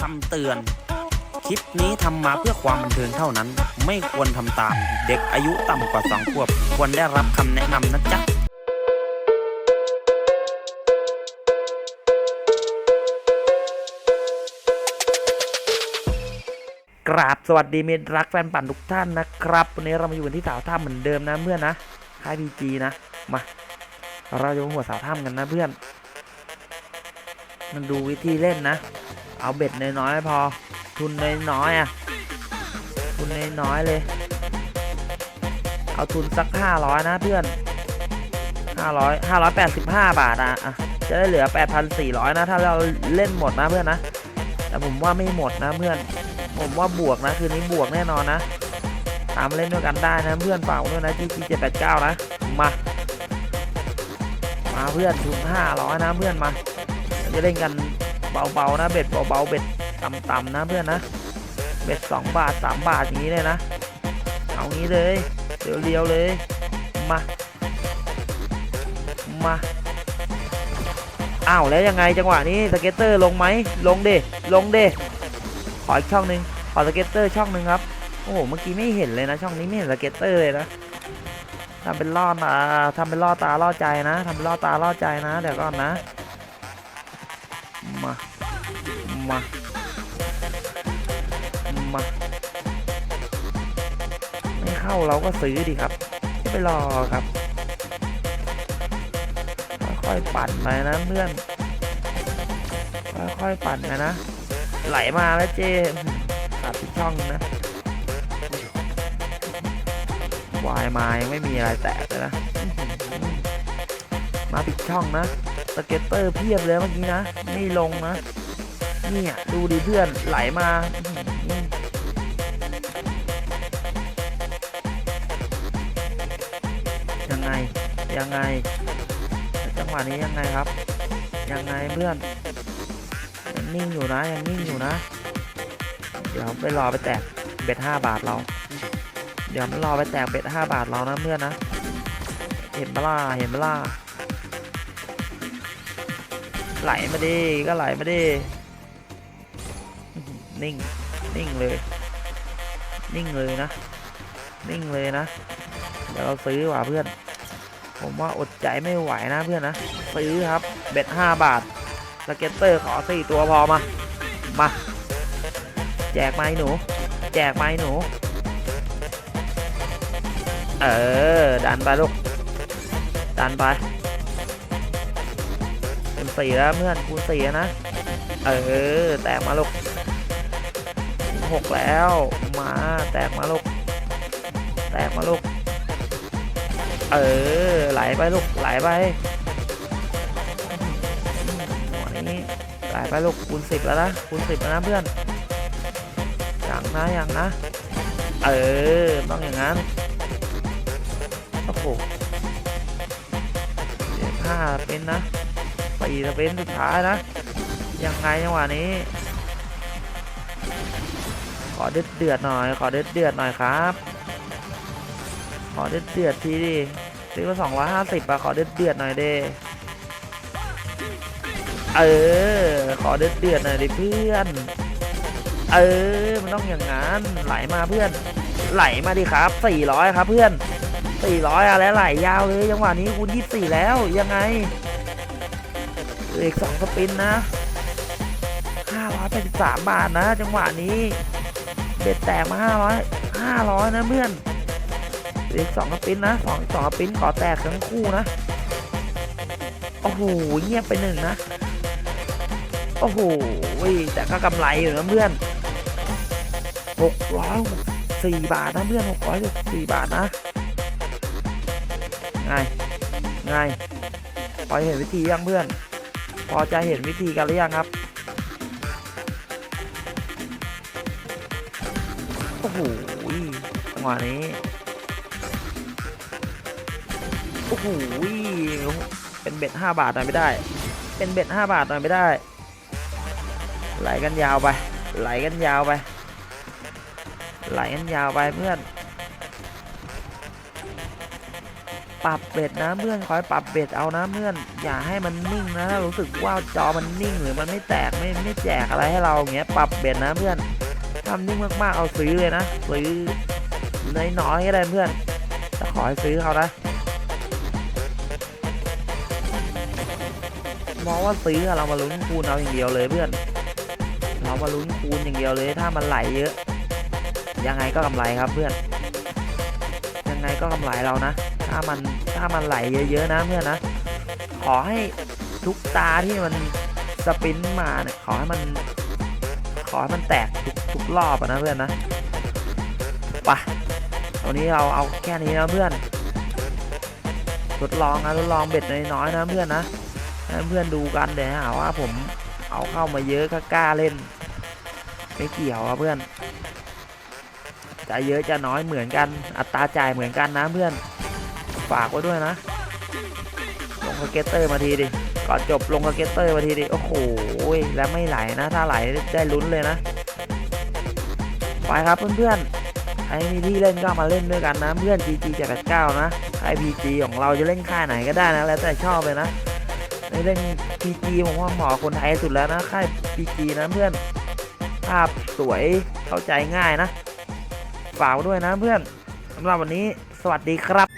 คำเตือน คลิปนี้ทำมาเพื่อความบันเทิงเท่านั้น ไม่ควรทำตาม เด็กอายุต่ำกว่า2ขวบ ควรได้รับคำแนะนำนะจ๊ะ กราบสวัสดีมิตรรักแฟนปั่นทุกท่านนะครับ วันนี้เรามาอยู่กันที่สาวถ้ำเหมือนเดิมนะเพื่อนนะ ค่ายพีจีนะ มา เราจะมาหัวสาวถ้ำกันนะเพื่อน มันดูวิธีเล่นนะ เอาเบ็ดน้อยๆพอ ทุนน้อยๆอะ ทุนน้อยๆเลย เอาทุนสักห้าร้อยนะเพื่อนห้าร้อยห้าร้อยแปดสิบห้าบาทอะ จะได้เหลือแปดพันสี่ร้อยนะ ถ้าเราเล่นหมดนะเพื่อนนะ แต่ผมว่าไม่หมดนะเพื่อน ผมว่าบวกนะ คืนนี้บวกแน่นอนนะตามเล่นด้วยกันได้นะเพื่อนเปล่าด้วยนะ GG 789นะ มา มาเพื่อนทุนห้าร้อยนะเพื่อนมา จะเล่นกัน เบาๆนะเบ็ดเบาๆเบ็ดต่ำๆนะเพื่อนนะเบ็ดสองบาทสามบาทอย่างนี้เลยนะ เอางี้เลยเรียวๆเลยมามาอ้าวแล้วยังไงจังหวะนี้สเก็ตเตอร์ลงไหมลงเดลงเดขออีกช่องหนึ่งขอสเก็ตเตอร์ช่องหนึ่งครับโอ้โหเมื่อกี้ไม่เห็นเลยนะ ช่องนี้ไม่เห็นสเก็ตเตอร์เลยนะทำเป็นล่อตาทำเป็นล่อตาล่อใจนะทำเป็นล่อตาล่อใจนะ เดี๋ยวก่อนนะ มามามาไม่เข้าเราก็ซื้อดิครับไม่ไปรอครับ ค่อยๆปั่นไปนะเพื่อน ค่อยๆปั่นไปนะ ไหลมาแล้วเจตัดที่ช่องนะวายมายังไม่มีอะไรแตกเลยนะ มาปิดช่องนะ สเก็ตเตอร์เพียบเลยเมื่อกี้นะไม่ลงนะเนี่ยดูดิเพื่อนไหลมายังไงยังไง จังหวะนี้ยังไงครับ ยังไงเพื่อนยังนิ่งอยู่นะยังนิ่งอยู่นะ เดี๋ยวไปรอไปแตกเบ็ดห้าบาทเรา เดี๋ยวมันรอไปแตกเบ็ดห้าบาทเรานะเพื่อนนะ เห็นเปล่าเห็นเปล่า ไหลมาดิก็ไหลมาดิอื้อหือนิ่ง นิ่งเลย นิ่งเลยนะ นิ่งเลยนะ เดี๋ยวเราซื้อว่ะเพื่อน ผมว่าอดใจไม่ไหวนะเพื่อนนะ ซื้อครับ เบ็ดห้าบาท สเก็ตเตอร์ขอสี่ตัวพอมา มา แจกไม้หนู แจกไม้หนู เออ ดันไปลูก ดันไป สี่แล้วเพื่อนคูณสี่นะ เออ แตกมาลูกหกแล้ว มาแตกมาลูกแตกมาลูกเออ ไหลไปลูกไหลไปหัวนี้ไหลไปลูกคูณสิบแล้วนะคูณสิบแล้วนะเพื่อนอย่างนะอย่างนะ เออต้องอย่างนั้นโอ้โหเจ็ดห้าเป็นนะ สี่จะเป็นสุดท้ายนะ ยังไงจังหวะนี้ ขอเดือดเดือดหน่อย ขอเดือดเดือดหน่อยครับ ขอเดือดเดือดทีดิซื้อมาสองร้อยห้าสิบอะขอเดือดเดือดหน่อยเด้เออ ขอเดือดเดือดหน่อยดิเพื่อน เออ มันต้องอย่างนั้น ไหลมาเพื่อน ไหลมาดิครับสี่ร้อยครับเพื่อนสี่ร้อยอะไรไหลยาวเลยจังหวะนี้คูณยี่สี่แล้วยังไง เอกสองสปินนะห้าร้อยแปดสิบสามบาทนะ จังหวะนี้ เบ็ดแตกมาห้าร้อยห้าร้อยนะเพื่อนเอกสองสปินนะสองสองสปินขอแตกทั้งคู่นะ โอ้โหเงียบไปหนึ่งนะ โอ้โหแต่ก็กำไรอยู่นะเพื่อนหกร้อยสี่บาทนะเพื่อนหกร้อยสี่บาทนะไงไงพอเห็นวิธียังเพื่อน พอจะเห็นวิธีกันหรือยังครับ โอ้โหจังหวะนี้ โอ้โหเป็นเบ็ดห้าบาทหน่อยไม่ได้ เป็นเบ็ดห้าบาทหน่อยไม่ได้ ไหลกันยาวไป ไหลกันยาวไป ไหลกันยาวไปเพื่อน ปรับเบ็ดนะเพื่อนคอยปรับเบ็ดเอานะเพื่อนอย่าให้มันนิ่งนะถ้ารู้สึกว่าจอมันนิ่งหรือมันไม่แตกไม่ไม่แจกอะไรให้เราอย่างเงี้ยปรับเบ็ดนะเพื่อนทำนิ่งมากๆเอาซื้อเลยนะซื้อน้อยๆก็ได้เพื่อนแต่ขอให้ซื้อเขานะมองว่าซื้ออะเรามาลุ้นคูณเอาอย่างเดียวเลยเพื่อน เรามาลุ้นคูณอย่างเดียวเลยถ้ามันไหลเยอะ ยังไงก็กำไรครับเพื่อน ยังไงก็กำไรเรานะ ถ้ามันถ้ามันไหลเยอะๆนะเพื่อนนะ ขอให้ทุกตาที่มันสปินมาเนี่ยขอให้มันขอให้มันแตกทุกทุกรอบนะเพื่อนนะไปะวันนี้เราเอาแค่นี้นะเพื่อน ทดลองนะทดลองเบ็ดน้อยๆนะเพื่อนนะให้เพื่อนดูกันเดี๋ยวหาว่าผมเอาเข้ามาเยอะก็กล้าเล่น ไม่เกี่ยวครับเพื่อน จะเยอะจะน้อยเหมือนกัน อัตราจ่ายเหมือนกันนะเพื่อน ฝากไว้ด้วยนะ ลงสเก็ตเตอร์มาทีดิ ก่อนจบลงสเก็ตเตอร์มาทีดิ โอ้โห แล้วไม่ไหลนะ ถ้าไหลได้ลุ้นเลยนะ ไปครับเพื่อนๆใครมีที่เล่นก็มาเล่นด้วยกันนะเพื่อน GG 789นะใคร PG ของเราจะเล่นค่ายไหนก็ได้นะ แล้วแต่ชอบเลยนะ ในเล่น PG ผมว่าเหมาะคนไทยสุดแล้วนะ ค่าย PG นะเพื่อน ภาพสวยเข้าใจง่ายนะ ฝากไว้ด้วยนะเพื่อนสำหรับวันนี้สวัสดีครับ